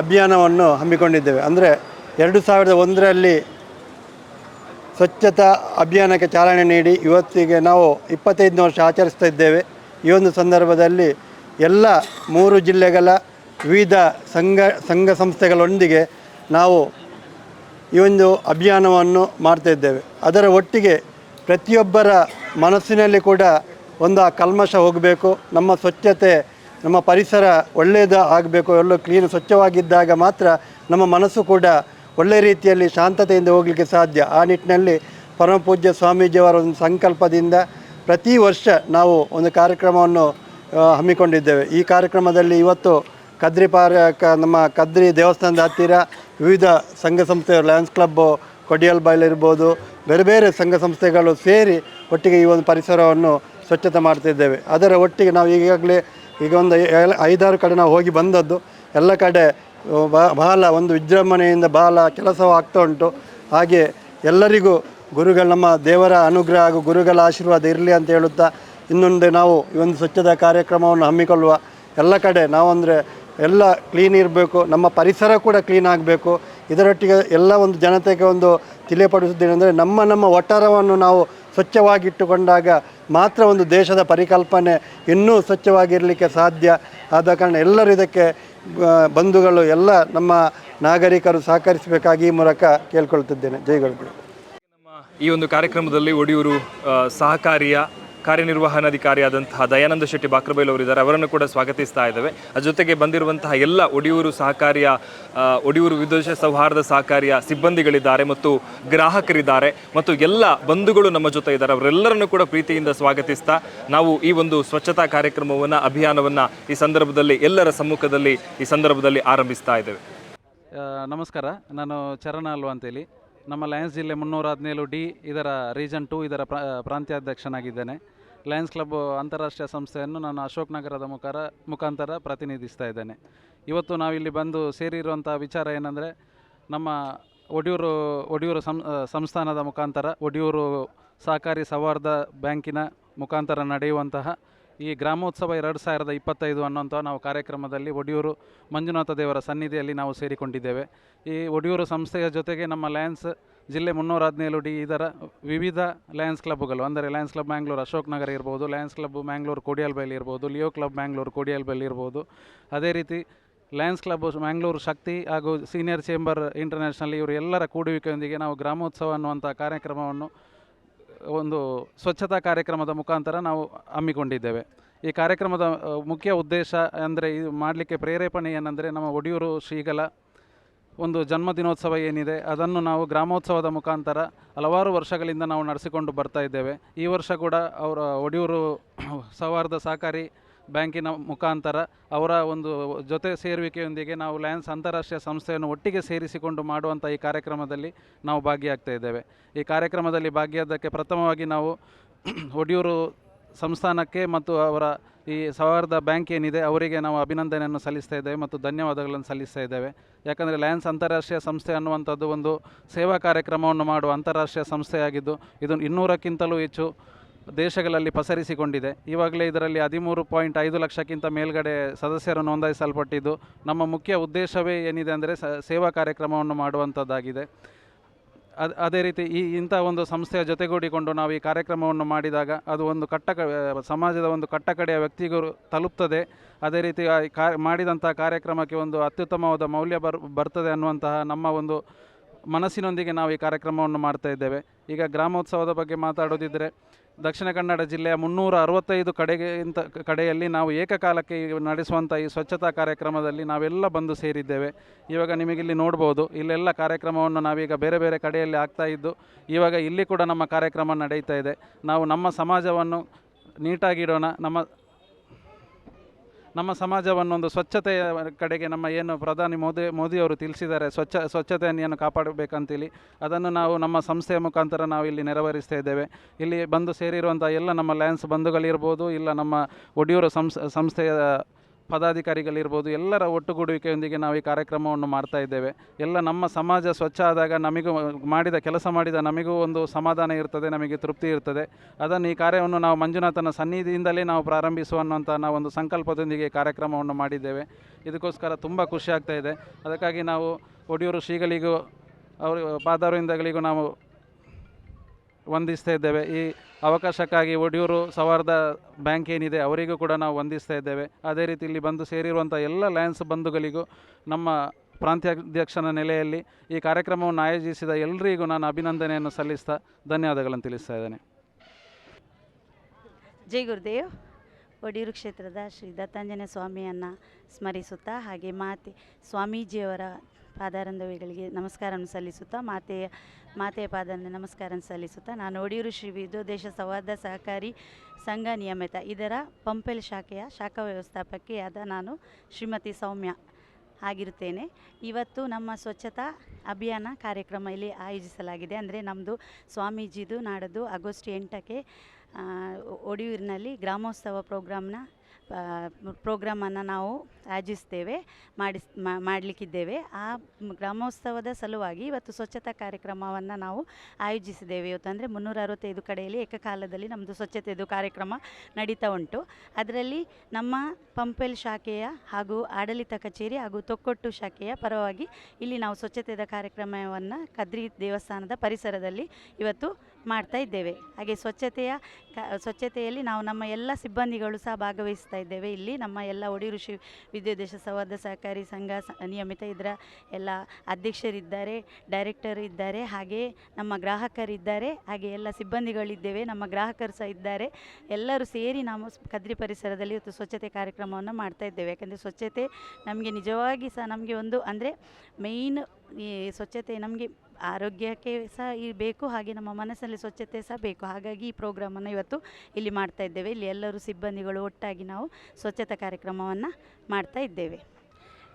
ಅಭಿಯಾನವನ್ನು ಹಮ್ಮಿಕೊಂಡಿದ್ದೇವೆ. ಅಂದರೆ ಎರಡು ಸಾವಿರದ ಒಂದರಲ್ಲಿ ಸ್ವಚ್ಛತಾ ಅಭಿಯಾನಕ್ಕೆ ಚಾಲನೆ ನೀಡಿ ಇವತ್ತಿಗೆ ನಾವು ಇಪ್ಪತ್ತೈದನೇ ವರ್ಷ ಆಚರಿಸ್ತಾ ಇದ್ದೇವೆ. ಈ ಒಂದು ಸಂದರ್ಭದಲ್ಲಿ ಎಲ್ಲ ಮೂರು ಜಿಲ್ಲೆಗಳ ವಿವಿಧ ಸಂಘ ಸಂಘ ಸಂಸ್ಥೆಗಳೊಂದಿಗೆ ನಾವು ಈ ಒಂದು ಅಭಿಯಾನವನ್ನು ಮಾಡ್ತಾ ಇದ್ದೇವೆ. ಅದರ ಒಟ್ಟಿಗೆ ಪ್ರತಿಯೊಬ್ಬರ ಮನಸ್ಸಿನಲ್ಲಿ ಕೂಡ ಒಂದು ಆ ಕಲ್ಮಶ ಹೋಗಬೇಕು, ನಮ್ಮ ಸ್ವಚ್ಛತೆ, ನಮ್ಮ ಪರಿಸರ ಒಳ್ಳೆಯದು ಆಗಬೇಕು, ಎಲ್ಲ ಕ್ಲೀನ್ ಸ್ವಚ್ಛವಾಗಿದ್ದಾಗ ಮಾತ್ರ ನಮ್ಮ ಮನಸ್ಸು ಕೂಡ ಒಳ್ಳೆ ರೀತಿಯಲ್ಲಿ ಶಾಂತತೆಯಿಂದ ಹೋಗಲಿಕ್ಕೆ ಸಾಧ್ಯ. ಆ ನಿಟ್ಟಿನಲ್ಲಿ ಪರಮಪೂಜ್ಯ ಸ್ವಾಮೀಜಿಯವರ ಒಂದು ಸಂಕಲ್ಪದಿಂದ ಪ್ರತಿ ವರ್ಷ ನಾವು ಒಂದು ಕಾರ್ಯಕ್ರಮವನ್ನು ಹಮ್ಮಿಕೊಂಡಿದ್ದೇವೆ. ಈ ಕಾರ್ಯಕ್ರಮದಲ್ಲಿ ಇವತ್ತು ಕದ್ರಿ ಪಾರ್ಕ ನಮ್ಮ ಕದ್ರಿ ದೇವಸ್ಥಾನದ ಹತ್ತಿರ ವಿವಿಧ ಸಂಘ ಸಂಸ್ಥೆ ಲಯನ್ಸ್ ಕ್ಲಬ್ಬು ಕೊಡಿಯಲ್ ಬೈಲ್ ಇರ್ಬೋದು, ಬೇರೆ ಬೇರೆ ಸಂಘ ಸಂಸ್ಥೆಗಳು ಸೇರಿ ಒಟ್ಟಿಗೆ ಈ ಒಂದು ಪರಿಸರವನ್ನು ಸ್ವಚ್ಛತೆ ಮಾಡ್ತಿದ್ದೇವೆ ಅದರ ಒಟ್ಟಿಗೆ ನಾವು ಈಗಾಗಲೇ ಈಗ ಒಂದು ಐದಾರು ಕಡೆ ನಾವು ಹೋಗಿ ಬಂದದ್ದು. ಎಲ್ಲ ಕಡೆ ಬಹಳ ಒಂದು ವಿಜೃಂಭಣೆಯಿಂದ ಬಹಳ ಕೆಲಸವೂ ಆಗ್ತಾ ಉಂಟು. ಹಾಗೆ ಎಲ್ಲರಿಗೂ ಗುರುಗಳು, ನಮ್ಮ ದೇವರ ಅನುಗ್ರಹ ಹಾಗೂ ಗುರುಗಳ ಆಶೀರ್ವಾದ ಇರಲಿ ಅಂತ ಹೇಳುತ್ತಾ ಇನ್ನೊಂದು ನಾವು ಈ ಒಂದು ಸ್ವಚ್ಛತಾ ಕಾರ್ಯಕ್ರಮವನ್ನು ಹಮ್ಮಿಕೊಳ್ಳುವ ಎಲ್ಲ ಕಡೆ ನಾವು ಅಂದರೆ ಎಲ್ಲ ಕ್ಲೀನ್ ಇರಬೇಕು. ನಮ್ಮ ಪರಿಸರ ಕೂಡ ಕ್ಲೀನ್ ಆಗಬೇಕು. ಇದರೊಟ್ಟಿಗೆ ಎಲ್ಲ ಒಂದು ಜನತೆಗೆ ಒಂದು ತಿಳಿಯಪಡಿಸುತ್ತೇನೆಂದರೆ ನಮ್ಮ ನಮ್ಮ ಒಟ್ಟಾರವನ್ನು ನಾವು ಸ್ವಚ್ಛವಾಗಿಟ್ಟುಕೊಂಡಾಗ ಮಾತ್ರ ಒಂದು ದೇಶದ ಪರಿಕಲ್ಪನೆ ಇನ್ನೂ ಸ್ವಚ್ಛವಾಗಿರಲಿಕ್ಕೆ ಸಾಧ್ಯ. ಆದ ಕಾರಣ ಎಲ್ಲರೂ ಇದಕ್ಕೆ ಬಂಧುಗಳು, ಎಲ್ಲ ನಮ್ಮ ನಾಗರಿಕರು ಸಹಕರಿಸಬೇಕಾಗಿ ಈ ಮೂಲಕ ಕೇಳ್ಕೊಳ್ತಿದ್ದೇನೆ. ಜೈಗಳು ಈ ಒಂದು ಕಾರ್ಯಕ್ರಮದಲ್ಲಿ ಒಡಿಯೂರು ಸಹಕಾರಿಯ ಕಾರ್ಯನಿರ್ವಹಣಾಧಿಕಾರಿಯಾದಂತಹ ದಯಾನಂದ ಶೆಟ್ಟಿ ಬಾಕ್ರಬೈಲ್ ಅವರಿದ್ದಾರೆ. ಅವರನ್ನು ಕೂಡ ಸ್ವಾಗತಿಸ್ತಾ ಇದ್ದೇವೆ. ಅದರ ಜೊತೆಗೆ ಬಂದಿರುವಂತಹ ಎಲ್ಲ ಒಡಿಯೂರು ಸಹಕಾರಿಯ ಒಡಿಯೂರು ವಿದೇಶ ಸೌಹಾರ್ದ ಸಹಕಾರಿಯ ಸಿಬ್ಬಂದಿಗಳಿದ್ದಾರೆ ಮತ್ತು ಗ್ರಾಹಕರಿದ್ದಾರೆ ಮತ್ತು ಎಲ್ಲ ಬಂಧುಗಳು ನಮ್ಮ ಜೊತೆ ಇದ್ದಾರೆ. ಅವರೆಲ್ಲರನ್ನು ಕೂಡ ಪ್ರೀತಿಯಿಂದ ಸ್ವಾಗತಿಸ್ತಾ ನಾವು ಈ ಒಂದು ಸ್ವಚ್ಛತಾ ಕಾರ್ಯಕ್ರಮವನ್ನು, ಅಭಿಯಾನವನ್ನು ಈ ಸಂದರ್ಭದಲ್ಲಿ ಎಲ್ಲರ ಸಮ್ಮುಖದಲ್ಲಿ ಈ ಸಂದರ್ಭದಲ್ಲಿ ಆರಂಭಿಸ್ತಾ ಇದ್ದೇವೆ. ನಮಸ್ಕಾರ. ನಾನು ಚರಣ ಅಲ್ವಾ ಅಂತೇಳಿ. ನಮ್ಮ ಲಯನ್ಸ್ ಜಿಲ್ಲೆ ಮುನ್ನೂರ ಹದಿನೇಳು ಡಿ ಇದರ ರೀಜನ್ ಟು ಇದರ ಪ್ರಾ ಪ್ರಾಂತ್ಯಾಧ್ಯಕ್ಷನಾಗಿದ್ದೇನೆ. ಲಯನ್ಸ್ ಕ್ಲಬ್ ಅಂತಾರಾಷ್ಟ್ರೀಯ ಸಂಸ್ಥೆಯನ್ನು ನಾನು ಅಶೋಕ್ ನಗರದ ಮುಖಾರ ಮುಖಾಂತರ ಪ್ರತಿನಿಧಿಸ್ತಾ ಇದ್ದೇನೆ. ಇವತ್ತು ನಾವಿಲ್ಲಿ ಬಂದು ಸೇರಿರುವಂಥ ವಿಚಾರ ಏನಂದರೆ, ನಮ್ಮ ಒಡಿಯೂರು ಒಡಿಯೂರು ಸಂಸ್ಥಾನದ ಮುಖಾಂತರ ಒಡಿಯೂರು ಸಹಕಾರಿ ಸೌಹಾರ್ದ ಬ್ಯಾಂಕಿನ ಮುಖಾಂತರ ನಡೆಯುವಂತಹ ಈ ಗ್ರಾಮೋತ್ಸವ ಎರಡು ಸಾವಿರದ ಇಪ್ಪತ್ತೈದು ಅನ್ನೋಂಥ ನಾವು ಕಾರ್ಯಕ್ರಮದಲ್ಲಿ ಒಡಿಯೂರು ಮಂಜುನಾಥ ದೇವರ ಸನ್ನಿಧಿಯಲ್ಲಿ ನಾವು ಸೇರಿಕೊಂಡಿದ್ದೇವೆ. ಈ ಒಡಿಯೂರು ಸಂಸ್ಥೆಯ ಜೊತೆಗೆ ನಮ್ಮ ಲಯನ್ಸ್ ಜಿಲ್ಲೆ ಮುನ್ನೂರ ಹದಿನೇಳು ಡಿ ಇದರ ವಿವಿಧ ಲಯನ್ಸ್ ಕ್ಲಬ್ಗಳು, ಅಂದರೆ ಲಯನ್ಸ್ ಕ್ಲಬ್ ಮ್ಯಾಂಗ್ಳೂರು ಅಶೋಕ್ ನಗರ ಇರ್ಬೋದು ಲಯನ್ಸ್ ಕ್ಲಬ್ ಮ್ಯಾಂಗ್ಳೂರು ಕೋಡಿಯಲ್ಬೈಲ್ ಇರ್ಬೋದು ಲಿಯೋ ಕ್ಲಬ್ ಮ್ಯಾಂಗ್ಳೂರು ಕೋಡಿಯಲ್ಬೈಲ್ ಇರ್ಬೋದು. ಅದೇ ರೀತಿ ಲಯನ್ಸ್ ಕ್ಲಬ್ ಮ್ಯಾಂಗ್ಳೂರು ಶಕ್ತಿ ಹಾಗೂ ಸೀನಿಯರ್ ಚೇಂಬರ್ ಇಂಟರ್ನ್ಯಾಷನಲ್ ಇವರು ಎಲ್ಲರ ಕೂಡುವಿಕೆಯೊಂದಿಗೆ ನಾವು ಗ್ರಾಮೋತ್ಸವ ಅನ್ನುವಂಥ ಕಾರ್ಯಕ್ರಮವನ್ನು ಒಂದು ಸ್ವಚ್ಛತಾ ಕಾರ್ಯಕ್ರಮದ ಮುಖಾಂತರ ನಾವು ಹಮ್ಮಿಕೊಂಡಿದ್ದೇವೆ. ಈ ಕಾರ್ಯಕ್ರಮದ ಮುಖ್ಯ ಉದ್ದೇಶ ಅಂದರೆ ಇದು ಮಾಡಲಿಕ್ಕೆ ಪ್ರೇರೇಪಣೆ ಏನಂದರೆ ನಮ್ಮ ಒಡಿಯೂರು ಶ್ರೀಗಳ ಒಂದು ಜನ್ಮದಿನೋತ್ಸವ ಏನಿದೆ, ಅದನ್ನು ನಾವು ಗ್ರಾಮೋತ್ಸವದ ಮುಖಾಂತರ ಹಲವಾರು ವರ್ಷಗಳಿಂದ ನಾವು ನಡೆಸಿಕೊಂಡು ಬರ್ತಾ ಇದ್ದೇವೆ. ಈ ವರ್ಷ ಕೂಡ ಅವರ ಒಡಿಯೂರು ಸೌಹಾರ್ದ ಸಹಕಾರಿ ಬ್ಯಾಂಕಿನ ಮುಖಾಂತರ ಅವರ ಒಂದು ಜೊತೆ ಸೇರುವಿಕೆಯೊಂದಿಗೆ ನಾವು ಲಯನ್ಸ್ ಅಂತಾರಾಷ್ಟ್ರೀಯ ಸಂಸ್ಥೆಯನ್ನು ಒಟ್ಟಿಗೆ ಸೇರಿಸಿಕೊಂಡು ಮಾಡುವಂಥ ಈ ಕಾರ್ಯಕ್ರಮದಲ್ಲಿ ನಾವು ಭಾಗಿಯಾಗ್ತಾ ಇದ್ದೇವೆ. ಈ ಕಾರ್ಯಕ್ರಮದಲ್ಲಿ ಭಾಗಿಯಾದಕ್ಕೆ ಪ್ರಥಮವಾಗಿ ನಾವು ಒಡಿಯೂರು ಸಂಸ್ಥಾನಕ್ಕೆ ಮತ್ತು ಅವರ ಈ ಸೌಹಾರ್ದ ಬ್ಯಾಂಕ್ ಏನಿದೆ ಅವರಿಗೆ ನಾವು ಅಭಿನಂದನೆಯನ್ನು ಸಲ್ಲಿಸ್ತಾ ಇದ್ದೇವೆ ಮತ್ತು ಧನ್ಯವಾದಗಳನ್ನು ಸಲ್ಲಿಸ್ತಾ ಇದ್ದೇವೆ. ಯಾಕಂದರೆ ಲಯನ್ಸ್ ಅಂತಾರಾಷ್ಟ್ರೀಯ ಸಂಸ್ಥೆ ಅನ್ನುವಂಥದ್ದು ಒಂದು ಸೇವಾ ಕಾರ್ಯಕ್ರಮವನ್ನು ಮಾಡುವ ಅಂತಾರಾಷ್ಟ್ರೀಯ ಸಂಸ್ಥೆಯಾಗಿದ್ದು ಇದು ಇನ್ನೂರಕ್ಕಿಂತಲೂ ಹೆಚ್ಚು ದೇಶಗಳಲ್ಲಿ ಪಸರಿಸಿಕೊಂಡಿದೆ. ಇವಾಗಲೇ ಇದರಲ್ಲಿ ಹದಿಮೂರು ಪಾಯಿಂಟ್ ಐದು ಲಕ್ಷಕ್ಕಿಂತ ಮೇಲ್ಗಡೆ ಸದಸ್ಯರು ನೋಂದಾಯಿಸಲ್ಪಟ್ಟಿದ್ದು, ನಮ್ಮ ಮುಖ್ಯ ಉದ್ದೇಶವೇ ಏನಿದೆ ಅಂದರೆ ಸೇವಾ ಕಾರ್ಯಕ್ರಮವನ್ನು ಮಾಡುವಂಥದ್ದಾಗಿದೆ ಅದ್, ಅದೇ ರೀತಿ ಈ ಇಂಥ ಒಂದು ಸಂಸ್ಥೆಯ ಜೊತೆಗೂಡಿಕೊಂಡು ನಾವು ಈ ಕಾರ್ಯಕ್ರಮವನ್ನು ಮಾಡಿದಾಗ ಅದು ಒಂದು ಕಟ್ಟ ಸಮಾಜದ ಒಂದು ಕಟ್ಟಕಡೆಯ ವ್ಯಕ್ತಿಗೂ ತಲುಪ್ತದೆ. ಅದೇ ರೀತಿ ಕಾ, ಮಾಡಿದಂಥ ಕಾರ್ಯಕ್ರಮಕ್ಕೆ ಒಂದು ಅತ್ಯುತ್ತಮವಾದ ಮೌಲ್ಯ ಬರ್, ಬರ್ತದೆ ಅನ್ನುವಂತಹ ನಮ್ಮ ಒಂದು ಮನಸ್ಸಿನೊಂದಿಗೆ ನಾವು ಈ ಕಾರ್ಯಕ್ರಮವನ್ನು ಮಾಡ್ತಾ ಇದ್ದೇವೆ. ಈಗ ಗ್ರಾಮೋತ್ಸವದ ಬಗ್ಗೆ ಮಾತಾಡೋದಿದ್ದರೆ ದಕ್ಷಿಣ ಕನ್ನಡ ಜಿಲ್ಲೆಯ ಮುನ್ನೂರ ಅರವತ್ತೈದು ಕಡೆಗಿಂತ ಕಡೆಯಲ್ಲಿ ನಾವು ಏಕಕಾಲಕ್ಕೆ ನಡೆಸುವಂಥ ಈ ಸ್ವಚ್ಛತಾ ಕಾರ್ಯಕ್ರಮದಲ್ಲಿ ನಾವೆಲ್ಲ ಬಂದು ಸೇರಿದ್ದೇವೆ. ಇವಾಗ ನಿಮಗಿಲ್ಲಿ ನೋಡ್ಬೋದು, ಇಲ್ಲೆಲ್ಲ ಕಾರ್ಯಕ್ರಮವನ್ನು ನಾವೀಗ ಬೇರೆ ಬೇರೆ ಕಡೆಯಲ್ಲಿ ಆಗ್ತಾ ಇದ್ದು, ಇವಾಗ ಇಲ್ಲಿ ಕೂಡ ನಮ್ಮ ಕಾರ್ಯಕ್ರಮ ನಡೀತಾ ಇದೆ. ನಾವು ನಮ್ಮ ಸಮಾಜವನ್ನು ನೀಟಾಗಿಡೋಣ, ನಮ್ಮ ನಮ್ಮ ಸಮಾಜವನ್ನು ಒಂದು ಸ್ವಚ್ಛತೆಯ ಕಡೆಗೆ ನಮ್ಮ ಏನು ಪ್ರಧಾನಿ ಮೋದಿ, ಮೋದಿಯವರು ತಿಳಿಸಿದ್ದಾರೆ, ಸ್ವಚ್ಛ ಸ್ವಚ್ಛತೆಯನ್ನು ಕಾಪಾಡಬೇಕಂತೇಳಿ, ಅದನ್ನು ನಾವು ನಮ್ಮ ಸಂಸ್ಥೆಯ ಮುಖಾಂತರ ನಾವು ಇಲ್ಲಿ ನೆರವೇರಿಸ್ತಾ ಇದ್ದೇವೆ. ಇಲ್ಲಿ ಬಂದು ಸೇರಿರುವಂಥ ಎಲ್ಲ ನಮ್ಮ ಲ್ಯಾನ್ಸ್ ಬಂಧುಗಳಿರ್ಬೋದು, ಇಲ್ಲ ನಮ್ಮ ಒಡಿಯೂರು ಸಂಸ್, ಸಂಸ್ಥೆಯ ಪದಾಧಿಕಾರಿಗಳಿರ್ಬೋದು, ಎಲ್ಲರ ಒಟ್ಟುಗೂಡುವಿಕೆಯೊಂದಿಗೆ ನಾವು ಈ ಕಾರ್ಯಕ್ರಮವನ್ನು ಮಾಡ್ತಾ ಇದ್ದೇವೆ. ಎಲ್ಲ ನಮ್ಮ ಸಮಾಜ ಸ್ವಚ್ಛ ಆದಾಗ ನಮಗೂ ಮಾಡಿದ ಕೆಲಸ ಮಾಡಿದ ನಮಗೂ ಒಂದು ಸಮಾಧಾನ ಇರ್ತದೆ, ನಮಗೆ ತೃಪ್ತಿ ಇರ್ತದೆ. ಅದನ್ನು ಈ ಕಾರ್ಯವನ್ನು ನಾವು ಮಂಜುನಾಥನ ಸನ್ನಿಧಿಯಿಂದಲೇ ನಾವು ಪ್ರಾರಂಭಿಸುವ ನಾವು ಒಂದು ಸಂಕಲ್ಪದೊಂದಿಗೆ ಕಾರ್ಯಕ್ರಮವನ್ನು ಮಾಡಿದ್ದೇವೆ. ಇದಕ್ಕೋಸ್ಕರ ತುಂಬ ಖುಷಿ ಆಗ್ತಾ ಇದೆ. ಅದಕ್ಕಾಗಿ ನಾವು ಒಡಿಯೂರು ಶ್ರೀಗಳಿಗೂ, ಅವರು ಪಾದಾರವಿಂದಗಳಿಗೂ ನಾವು ವಂದಿಸ್ತಾ ಇದ್ದೇವೆ. ಈ ಅವಕಾಶಕ್ಕಾಗಿ ಒಡಿಯೂರು ಸವಾರದ ಬ್ಯಾಂಕ್ ಏನಿದೆ ಅವರಿಗೂ ಕೂಡ ನಾವು ವಂದಿಸ್ತಾ ಇದ್ದೇವೆ. ಅದೇ ರೀತಿ ಇಲ್ಲಿ ಬಂದು ಸೇರಿರುವಂಥ ಎಲ್ಲ ಲಯನ್ಸ್ ಬಂಧುಗಳಿಗೂ ನಮ್ಮ ಪ್ರಾಂತ್ಯಾಧ್ಯಕ್ಷನ ನೆಲೆಯಲ್ಲಿ ಈ ಕಾರ್ಯಕ್ರಮವನ್ನು ಆಯೋಜಿಸಿದ ಎಲ್ಲರಿಗೂ ನಾನು ಅಭಿನಂದನೆಯನ್ನು ಸಲ್ಲಿಸ್ತಾ ಧನ್ಯವಾದಗಳನ್ನು ತಿಳಿಸ್ತಾ ಇದ್ದೇನೆ. ಜೈ ಗುರುದೇವ್. ಒಡಿಯೂರು ಕ್ಷೇತ್ರದ ಶ್ರೀ ದತ್ತಾಂಜನೇಯ ಸ್ವಾಮಿಯನ್ನು ಸ್ಮರಿಸುತ್ತಾ ಹಾಗೆ ಮಾತೆ ಸ್ವಾಮೀಜಿಯವರ ಪಾದಾರಂಧವಿಗಳಿಗೆ ನಮಸ್ಕಾರವನ್ನು ಸಲ್ಲಿಸುತ್ತಾ ಮಾತೆಯ ಮಾತೆಯ ಪಾದ ನಮಸ್ಕಾರ ಸಲ್ಲಿಸುತ್ತಾ, ನಾನು ಒಡಿಯೂರು ಶ್ರೀ ವಿದ್ಯೋದೇಶ ಸೌಹಾರ್ದ ಸಹಕಾರಿ ಸಂಘ ನಿಯಮಿತ. ಇದರ ಪಂಪೆಲ್ ಶಾಖೆಯ ಶಾಖಾ ವ್ಯವಸ್ಥಾಪಕಿಯಾದ ನಾನು ಶ್ರೀಮತಿ ಸೌಮ್ಯ ಆಗಿರುತ್ತೇನೆ. ಇವತ್ತು ನಮ್ಮ ಸ್ವಚ್ಛತಾ ಅಭಿಯಾನ ಕಾರ್ಯಕ್ರಮ ಇಲ್ಲಿ ಆಯೋಜಿಸಲಾಗಿದೆ. ಅಂದರೆ ನಮ್ಮದು ಸ್ವಾಮೀಜಿದು ನಾಡದು ಆಗಸ್ಟ್ ಎಂಟಕ್ಕೆ ಒಡಿಯೂರಿನಲ್ಲಿ ಗ್ರಾಮೋತ್ಸವ ಪ್ರೋಗ್ರಾಮ್ನ ಪ್ರೋಗ್ರಾಮನ್ನು ನಾವು ಆಯೋಜಿಸ್ತೇವೆ, ಮಾಡಿಸ್ ಮಾಡಲಿಕ್ಕಿದ್ದೇವೆ. ಆ ಗ್ರಾಮೋತ್ಸವದ ಸಲುವಾಗಿ ಇವತ್ತು ಸ್ವಚ್ಛತಾ ಕಾರ್ಯಕ್ರಮವನ್ನು ನಾವು ಆಯೋಜಿಸಿದ್ದೇವೆ. ಇವತ್ತು ಅಂದರೆ ಮುನ್ನೂರ ಅರವತ್ತೈದು ಕಡೆಯಲ್ಲಿ ಏಕಕಾಲದಲ್ಲಿ ನಮ್ಮದು ಸ್ವಚ್ಛತೆಯದು ಕಾರ್ಯಕ್ರಮ ನಡೀತಾ ಉಂಟು. ಅದರಲ್ಲಿ ನಮ್ಮ ಪಂಪೆಲ್ ಶಾಖೆಯ ಹಾಗೂ ಆಡಳಿತ ಕಚೇರಿ ಹಾಗೂ ತೊಕ್ಕೊಟ್ಟು ಶಾಖೆಯ ಪರವಾಗಿ ಇಲ್ಲಿ ನಾವು ಸ್ವಚ್ಛತೆಯ ಕಾರ್ಯಕ್ರಮವನ್ನು ಕದ್ರಿ ದೇವಸ್ಥಾನದ ಪರಿಸರದಲ್ಲಿ ಇವತ್ತು ಮಾಡ್ತಾ ಇದ್ದೇವೆ. ಹಾಗೆ ಸ್ವಚ್ಛತೆಯ ಸ್ವಚ್ಛತೆಯಲ್ಲಿ ನಾವು ನಮ್ಮ ಎಲ್ಲ ಸಿಬ್ಬಂದಿಗಳು ಸಹ ಭಾಗವಹಿಸ್ತಾ ಇದ್ದೇವೆ. ಇಲ್ಲಿ ನಮ್ಮ ಎಲ್ಲ ಒಡಿ ಋಷಿ ವಿದ್ಯೋದೇಶ ಸೌಹಾರ್ದ ಸಹಕಾರಿ ಸಂಘ ನಿಯಮಿತ ಇದರ ಎಲ್ಲ ಅಧ್ಯಕ್ಷರಿದ್ದಾರೆ, ಡೈರೆಕ್ಟರ್ ಇದ್ದಾರೆ, ಹಾಗೆ ನಮ್ಮ ಗ್ರಾಹಕರಿದ್ದಾರೆ, ಹಾಗೆ ಎಲ್ಲ ಸಿಬ್ಬಂದಿಗಳಿದ್ದೇವೆ, ನಮ್ಮ ಗ್ರಾಹಕರು ಸಹ ಇದ್ದಾರೆ. ಎಲ್ಲರೂ ಸೇರಿ ನಾವು ಕದ್ರಿ ಪರಿಸರದಲ್ಲಿ ಇವತ್ತು ಸ್ವಚ್ಛತೆ ಕಾರ್ಯಕ್ರಮವನ್ನು ಮಾಡ್ತಾ ಇದ್ದೇವೆ. ಯಾಕಂದರೆ ಸ್ವಚ್ಛತೆ ನಮಗೆ ನಿಜವಾಗಿ ಸಹ ನಮಗೆ ಒಂದು, ಅಂದರೆ ಮೇಯ್ನ್ ಈ ಸ್ವಚ್ಛತೆ ನಮಗೆ ಆರೋಗ್ಯಕ್ಕೆ ಸಹ ಈ ಬೇಕು, ಹಾಗೆ ನಮ್ಮ ಮನಸ್ಸಲ್ಲಿ ಸ್ವಚ್ಛತೆ ಸಹ ಬೇಕು. ಹಾಗಾಗಿ ಈ ಪ್ರೋಗ್ರಾಮನ್ನು ಇವತ್ತು ಇಲ್ಲಿ ಮಾಡ್ತಾ ಇದ್ದೇವೆ. ಇಲ್ಲಿ ಎಲ್ಲರೂ ಸಿಬ್ಬಂದಿಗಳು ಒಟ್ಟಾಗಿ ನಾವು ಸ್ವಚ್ಛತಾ ಕಾರ್ಯಕ್ರಮವನ್ನು ಮಾಡ್ತಾ ಇದ್ದೇವೆ.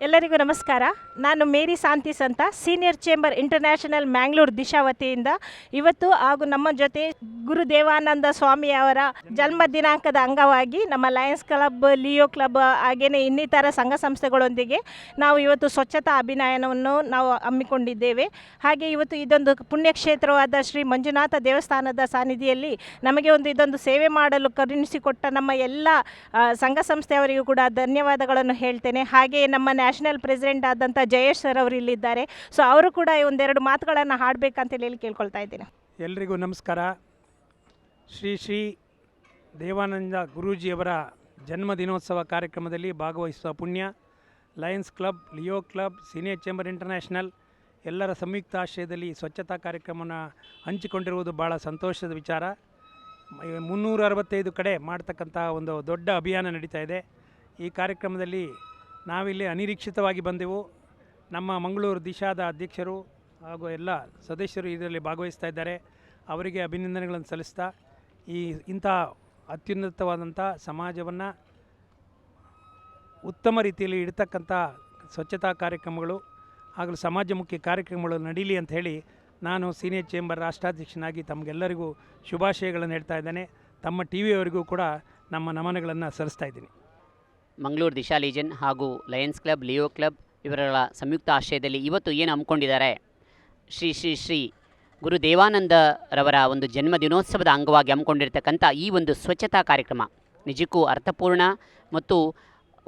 ಎಲ್ಲರಿಗೂ ನಮಸ್ಕಾರ. ನಾನು ಮೇರಿ ಸಾಂತಿಸ್ ಅಂತ senior chamber international Mangalore Disha ವತಿಯಿಂದ ಇವತ್ತು ಹಾಗೂ ನಮ್ಮ ಜೊತೆ ಗುರು ದೇವಾನಂದ ಸ್ವಾಮಿ ಅವರ ಜನ್ಮ ದಿನಾಂಕದ ಅಂಗವಾಗಿ ನಮ್ಮ ಲಯನ್ಸ್ ಕ್ಲಬ್ ಲಿಯೋ ಕ್ಲಬ್ ಹಾಗೆಯೇ ಇನ್ನಿತರ ಸಂಘ ಸಂಸ್ಥೆಗಳೊಂದಿಗೆ ನಾವು ಇವತ್ತು ಸ್ವಚ್ಛತಾ ಅಭಿನಯನವನ್ನು ನಾವು ಹಮ್ಮಿಕೊಂಡಿದ್ದೇವೆ. ಹಾಗೆ ಇವತ್ತು ಇದೊಂದು ಪುಣ್ಯಕ್ಷೇತ್ರವಾದ ಶ್ರೀ ಮಂಜುನಾಥ ದೇವಸ್ಥಾನದ ಸಾನ್ನಿಧಿಯಲ್ಲಿ ನಮಗೆ ಒಂದು ಇದೊಂದು ಸೇವೆ ಮಾಡಲು ಕರುಣಿಸಿಕೊಟ್ಟ ನಮ್ಮ ಎಲ್ಲ ಸಂಘ ಸಂಸ್ಥೆಯವರಿಗೂ ಕೂಡ ಧನ್ಯವಾದಗಳನ್ನು ಹೇಳ್ತೇನೆ. ಹಾಗೆಯೇ ನಮ್ಮ ನ್ಯಾಷನಲ್ ಪ್ರೆಸಿಡೆಂಟ್ ಆದಂಥ ಜಯೇಶ್ ಸರ್ ಅವರು ಇಲ್ಲಿದ್ದಾರೆ. ಸೊ ಅವರು ಕೂಡ ಒಂದೆರಡು ಮಾತುಗಳನ್ನು ಹಾಡಬೇಕಂತೇಳಿ ಹೇಳಿ ಕೇಳ್ಕೊಳ್ತಾ ಇದ್ದೀನಿ. ಎಲ್ರಿಗೂ ನಮಸ್ಕಾರ. ಶ್ರೀ ಶ್ರೀ ದೇವಾನಂದ ಗುರೂಜಿಯವರ ಜನ್ಮ ದಿನೋತ್ಸವ ಕಾರ್ಯಕ್ರಮದಲ್ಲಿ ಭಾಗವಹಿಸುವ ಪುಣ್ಯ, Lions club, Leo club senior chamber international ಎಲ್ಲರ ಸಂಯುಕ್ತ ಆಶ್ರಯದಲ್ಲಿ ಸ್ವಚ್ಛತಾ ಕಾರ್ಯಕ್ರಮವನ್ನು ಹಂಚಿಕೊಂಡಿರುವುದು ಭಾಳ ಸಂತೋಷದ ವಿಚಾರ. ಮುನ್ನೂರ ಅರವತ್ತೈದು ಕಡೆ ಮಾಡ್ತಕ್ಕಂಥ ಒಂದು ದೊಡ್ಡ ಅಭಿಯಾನ ನಡೀತಾ ಇದೆ. ಈ ಕಾರ್ಯಕ್ರಮದಲ್ಲಿ ನಾವಿಲ್ಲಿ ಅನಿರೀಕ್ಷಿತವಾಗಿ ಬಂದೆವು. ನಮ್ಮ ಮಂಗಳೂರು ದಿಶಾದ ಅಧ್ಯಕ್ಷರು ಹಾಗೂ ಎಲ್ಲ ಸದಸ್ಯರು ಇದರಲ್ಲಿ ಭಾಗವಹಿಸ್ತಾ ಇದ್ದಾರೆ. ಅವರಿಗೆ ಅಭಿನಂದನೆಗಳನ್ನು ಸಲ್ಲಿಸ್ತಾ ಈ ಇಂಥ ಅತ್ಯುನ್ನತವಾದಂಥ ಸಮಾಜವನ್ನು ಉತ್ತಮ ರೀತಿಯಲ್ಲಿ ಇಡ್ತಕ್ಕಂಥ ಸ್ವಚ್ಛತಾ ಕಾರ್ಯಕ್ರಮಗಳು ಹಾಗೂ ಸಮಾಜಮುಖಿ ಕಾರ್ಯಕ್ರಮಗಳು ನಡೀಲಿ ಅಂತ ಹೇಳಿ ನಾನು ಸೀನಿಯರ್ ಚೇಂಬರ್ ರಾಷ್ಟ್ರಾಧ್ಯಕ್ಷನಾಗಿ ತಮಗೆಲ್ಲರಿಗೂ ಶುಭಾಶಯಗಳನ್ನು ಹೇಳ್ತಾ ಇದ್ದೇನೆ. ತಮ್ಮ ಟಿ ವಿಯವರಿಗೂ ಕೂಡ ನಮ್ಮ ನಮನಗಳನ್ನು ಸಲ್ಲಿಸ್ತಾ ಇದ್ದೀನಿ. ಮಂಗಳೂರು ದಿಶಾ ಲೀಜನ್ ಹಾಗೂ ಲಯನ್ಸ್ ಕ್ಲಬ್, ಲಿಯೋ ಕ್ಲಬ್ ಇವರ ಸಂಯುಕ್ತ ಆಶ್ರಯದಲ್ಲಿ ಇವತ್ತು ಏನು ಹಮ್ಮಿಕೊಂಡಿದ್ದಾರೆ? ಶ್ರೀ ಶ್ರೀ ಶ್ರೀ ಗುರು ದೇವಾನಂದರವರ ಒಂದು ಜನ್ಮ ದಿನೋತ್ಸವದ ಅಂಗವಾಗಿ ಹಮ್ಮಿಕೊಂಡಿರ್ತಕ್ಕಂಥ ಈ ಒಂದು ಸ್ವಚ್ಛತಾ ಕಾರ್ಯಕ್ರಮ ನಿಜಕ್ಕೂ ಅರ್ಥಪೂರ್ಣ ಮತ್ತು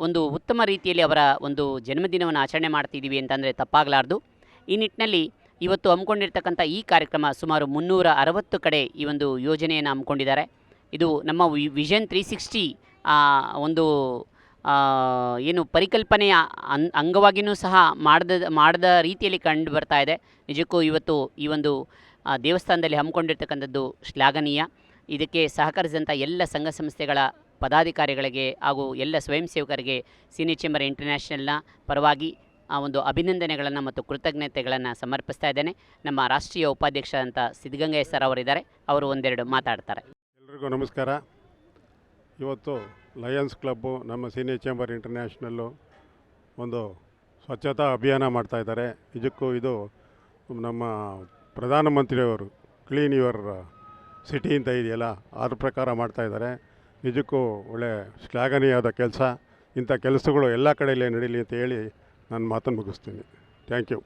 ಒಂದು ಉತ್ತಮ ರೀತಿಯಲ್ಲಿ ಅವರ ಒಂದು ಜನ್ಮದಿನವನ್ನು ಆಚರಣೆ ಮಾಡ್ತಿದ್ದೀವಿ ಅಂತಂದರೆ ತಪ್ಪಾಗಲಾರ್ದು. ಈ ನಿಟ್ಟಿನಲ್ಲಿ ಇವತ್ತು ಹಮ್ಮಿಕೊಂಡಿರ್ತಕ್ಕಂಥ ಈ ಕಾರ್ಯಕ್ರಮ ಸುಮಾರು ಮುನ್ನೂರ ಅರವತ್ತು ಕಡೆ ಈ ಒಂದು ಯೋಜನೆಯನ್ನು ಹಮ್ಮಿಕೊಂಡಿದ್ದಾರೆ. ಇದು ನಮ್ಮ ವಿಷನ್ ತ್ರೀ ಸಿಕ್ಸ್ಟಿ ಒಂದು ಏನು ಪರಿಕಲ್ಪನೆಯ ಅನ್ ಅಂಗವಾಗಿಯೂ ಸಹ ಮಾಡದ ಮಾಡದ ರೀತಿಯಲ್ಲಿ ಕಂಡು ಬರ್ತಾ ಇದೆ. ನಿಜಕ್ಕೂ ಇವತ್ತು ಈ ಒಂದು ದೇವಸ್ಥಾನದಲ್ಲಿ ಹಮ್ಮಿಕೊಂಡಿರ್ತಕ್ಕಂಥದ್ದು ಶ್ಲಾಘನೀಯ. ಇದಕ್ಕೆ ಸಹಕರಿಸಿದಂಥ ಎಲ್ಲ ಸಂಘ ಸಂಸ್ಥೆಗಳ ಪದಾಧಿಕಾರಿಗಳಿಗೆ ಹಾಗೂ ಎಲ್ಲ ಸ್ವಯಂ ಸೇವಕರಿಗೆ ಸೀನಿ ಚೇಂಬರ್ ಇಂಟರ್ನ್ಯಾಷನಲ್ನ ಪರವಾಗಿ ಆ ಒಂದು ಅಭಿನಂದನೆಗಳನ್ನು ಮತ್ತು ಕೃತಜ್ಞತೆಗಳನ್ನು ಸಮರ್ಪಿಸ್ತಾ ಇದ್ದೇನೆ. ನಮ್ಮ ರಾಷ್ಟ್ರೀಯ ಉಪಾಧ್ಯಕ್ಷ ಅಂತ ಸಿದ್ಧಗಂಗಯ್ಯ ಸರ್ ಅವರಿದ್ದಾರೆ. ಅವರು ಒಂದೆರಡು ಮಾತಾಡ್ತಾರೆ. ಎಲ್ರಿಗೂ ನಮಸ್ಕಾರ. ಇವತ್ತು ಲಯನ್ಸ್ ಕ್ಲಬ್ಬು, ನಮ್ಮ ಸೀನಿಯರ್ ಚೇಂಬರ್ ಇಂಟರ್ನ್ಯಾಷನಲ್ಲು ಒಂದು ಸ್ವಚ್ಛತಾ ಅಭಿಯಾನ ಮಾಡ್ತಾ ಇದ್ದಾರೆ. ನಿಜಕ್ಕೂ ಇದು ನಮ್ಮ ಪ್ರಧಾನಮಂತ್ರಿಯವರು ಕ್ಲೀನ್ ಯುವರ್ ಸಿಟಿ ಅಂತ ಇದೆಯಲ್ಲ, ಅದ್ರ ಪ್ರಕಾರ ಮಾಡ್ತಾಯಿದ್ದಾರೆ ನಿಜಕ್ಕೂ ಒಳ್ಳೆ ಶ್ಲಾಘನೀಯವಾದ ಕೆಲಸ. ಇಂಥ ಕೆಲಸಗಳು ಎಲ್ಲ ಕಡೆಯಲ್ಲೇ ನಡೀಲಿ ಅಂತ ಹೇಳಿ ನನ್ನ ಮಾತನ್ನು ಮುಗಿಸ್ತೀನಿ. Thank you.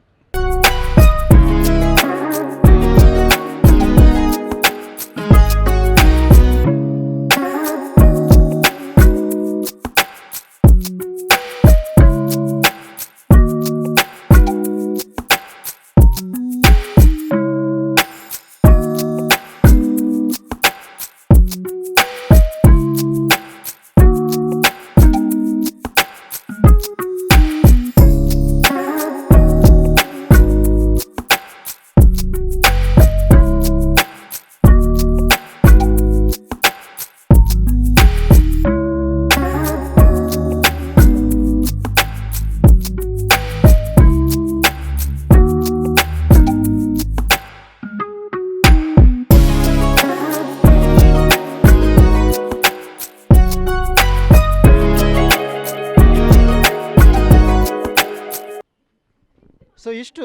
ಇಷ್ಟು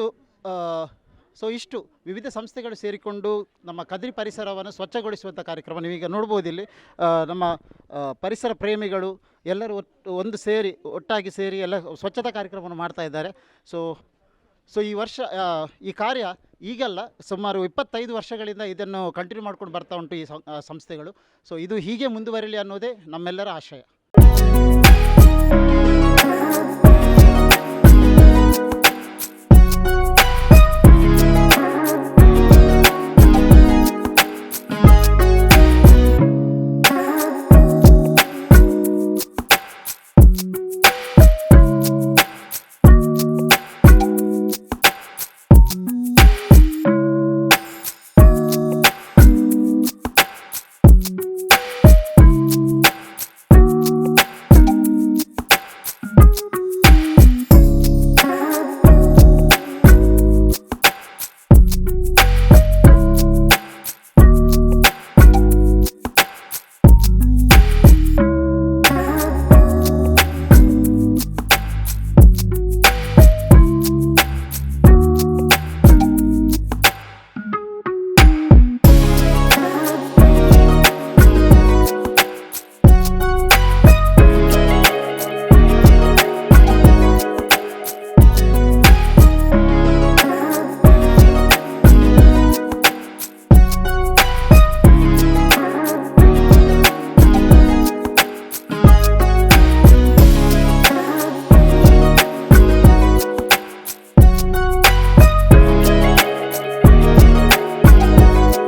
ಸೊ ಇಷ್ಟು ವಿವಿಧ ಸಂಸ್ಥೆಗಳು ಸೇರಿಕೊಂಡು ನಮ್ಮ ಕದ್ರಿ ಪರಿಸರವನ್ನು ಸ್ವಚ್ಛಗೊಳಿಸುವಂಥ ಕಾರ್ಯಕ್ರಮ ನೀವೀಗ ನೋಡ್ಬೋದು ಇಲ್ಲಿ. ನಮ್ಮ ಪರಿಸರ ಪ್ರೇಮಿಗಳು ಎಲ್ಲರೂ ಒಟ್ಟು ಒಂದು ಸೇರಿ, ಒಟ್ಟಾಗಿ ಸೇರಿ ಎಲ್ಲ ಸ್ವಚ್ಛತಾ ಕಾರ್ಯಕ್ರಮವನ್ನು ಮಾಡ್ತಾ ಇದ್ದಾರೆ. ಸೊ ಸೊ ಈ ವರ್ಷ ಈ ಕಾರ್ಯ ಈಗಲ್ಲ, ಸುಮಾರು ಇಪ್ಪತ್ತೈದು ವರ್ಷಗಳಿಂದ ಇದನ್ನು ಕಂಟಿನ್ಯೂ ಮಾಡ್ಕೊಂಡು ಬರ್ತಾ ಉಂಟು ಈ ಸಂಸ್ಥೆಗಳು. ಸೊ ಇದು ಹೀಗೆ ಮುಂದುವರಿಲಿ ಅನ್ನೋದೇ ನಮ್ಮೆಲ್ಲರ ಆಶಯ.